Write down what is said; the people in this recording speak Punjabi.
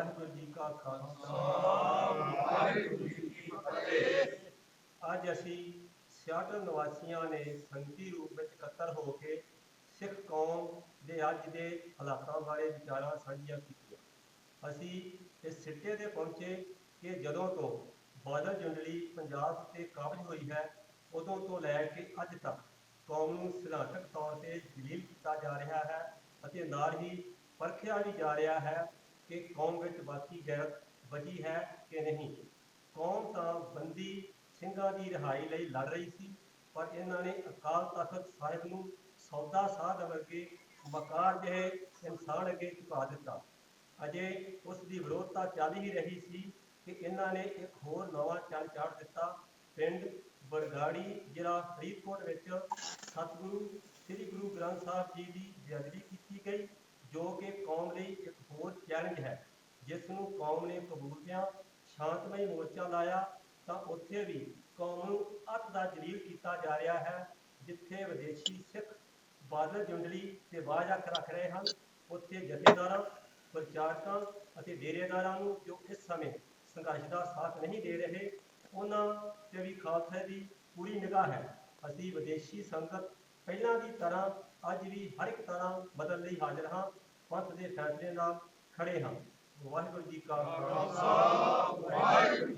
ਵਾਹਿਗੁਰੂ ਜੀ ਕਾ ਖਾਲਸਾ। ਵਾਹਿਗੁਰੂ ਜੀ ਕੀ ਫਤਿਹ ਅੱਜ ਅਸੀਂ ਸਿਆਟਲ ਨਿਵਾਸੀਆਂ ਨੇ ਸੰਗਤੀ ਰੂਪ ਵਿੱਚ ਇਕੱਤਰ ਹੋ ਕੇ ਸਿੱਖ ਕੌਮ ਦੇ ਅੱਜ ਦੇ ਹਾਲਾਤਾਂ ਬਾਰੇ ਵਿਚਾਰਾਂ ਸਾਂਝੀਆਂ ਕੀਤੀਆਂ। ਅਸੀਂ ਇਸ ਸਿੱਟੇ ਤੇ ਪਹੁੰਚੇ ਕਿ ਜਦੋਂ ਤੋਂ ਬਾਦਲ ਜੁੰਡਲੀ ਪੰਜਾਬ ਤੇ ਕਾਬਜ ਹੋਈ ਹੈ, ਉਦੋਂ ਤੋਂ ਲੈ ਕੇ ਅੱਜ ਤੱਕ ਕੌਮ ਨੂੰ ਸਿਧਾਂਤਕ ਤੌਰ ਤੇ ਜਲੀਲ ਕੀਤਾ ਜਾ ਰਿਹਾ ਹੈ ਅਤੇ ਨਾਲ ਹੀ ਪਰਖਿਆ ਵੀ ਜਾ ਰਿਹਾ ਹੈ ਕਿ ਕੌਮ ਵਿੱਚ ਬਾਕੀ ਗੈਰਤ ਬਚੀ ਹੈ ਕਿ ਨਹੀਂ। ਕੌਮ ਤਾਂ ਬੰਦੀ ਸਿੰਘਾਂ ਦੀ ਰਿਹਾਈ ਲਈ ਲੜ ਰਹੀ ਸੀ, ਪਰ ਇਹਨਾਂ ਨੇ ਅਕਾਲ ਤਖਤ ਸਾਹਿਬ ਨੂੰ ਸੌਦਾ ਸਾਧ ਵਰਗੇ ਮਕਾਰ ਜਿਹੇ ਇਨਸਾਨ ਅੱਗੇ ਝੁਕਾ ਦਿੱਤਾ। ਅਜੇ ਉਸ ਦੀ ਵਿਰੋਧਤਾ ਚੱਲ ਹੀ ਰਹੀ ਸੀ ਕਿ ਇਹਨਾਂ ਨੇ ਇੱਕ ਹੋਰ ਨਵਾਂ ਚੱਲ ਚਾੜ ਦਿੱਤਾ। ਪਿੰਡ ਬਰਗਾੜੀ ਜ਼ਿਲ੍ਹਾ ਫਰੀਦਕੋਟ ਵਿੱਚ ਸਤਿਗੁਰੂ, ਸ੍ਰੀ ਗੁਰੂ ਗ੍ਰੰਥ ਸਾਹਿਬ ਜੀ ਦੀ ਬੇਅਦਬੀ ਕੀਤੀ ਗਈ, ਜੋ ਕਿ ਕੌਮ ਲਈ ਇੱਕ ਹੋਰ ਚੈਲੰਜ ਹੈ। ਜਿਸ ਨੂੰ ਕੌਮ ਨੇ ਕਬੂਲਦਿਆਂ ਸ਼ਾਂਤਮਈ ਮੋਰਚਾ ਲਾਇਆ, ਤਾਂ ਉੱਥੇ ਵੀ ਕੌਮ ਨੂੰ ਅੱਤ ਦਾ ਜਲੀਲ ਕੀਤਾ ਜਾ ਰਿਹਾ ਹੈ, ਜਿੱਥੇ ਵਿਦੇਸ਼ੀ ਸਿੱਖ ਬਾਦਲ ਜੁੰਡਲੀ ਤੇ ਬਾਜ ਰੱਖ ਰਹੇ ਹਨ। ਉੱਥੇ ਜਥੇਦਾਰਾਂ, ਪ੍ਰਚਾਰਕਾਂ ਅਤੇ ਡੇਰੇਦਾਰਾਂ ਨੂੰ ਜੋ ਇਸ ਸਮੇਂ ਸੰਘਰਸ਼ ਦਾ ਸਾਥ ਨਹੀਂ ਦੇ ਰਹੇ, ਉਹਨਾਂ ਤੇ ਵੀ ਖਾਲਸੇ ਦੀ ਪੂਰੀ ਨਿਗਾਹ ਹੈ। ਅਸੀਂ ਵਿਦੇਸ਼ੀ ਸੰਗਤ ਪਹਿਲਾਂ ਦੀ ਤਰ੍ਹਾਂ ਅੱਜ ਵੀ ਹਰ ਇੱਕ ਤਰ੍ਹਾਂ ਬਦਲ ਲਈ ਹਾਜ਼ਰ ਹਾਂ। ਪੰਥ ਦੇ ਫੈਸਲੇ ਨਾਲ ਖੜੇ ਹਾਂ। ਵਾਹਿਗੁਰੂ ਜੀ ਕਾ ਖਾਲਸਾ। ਵਾਹਿਗੁਰੂ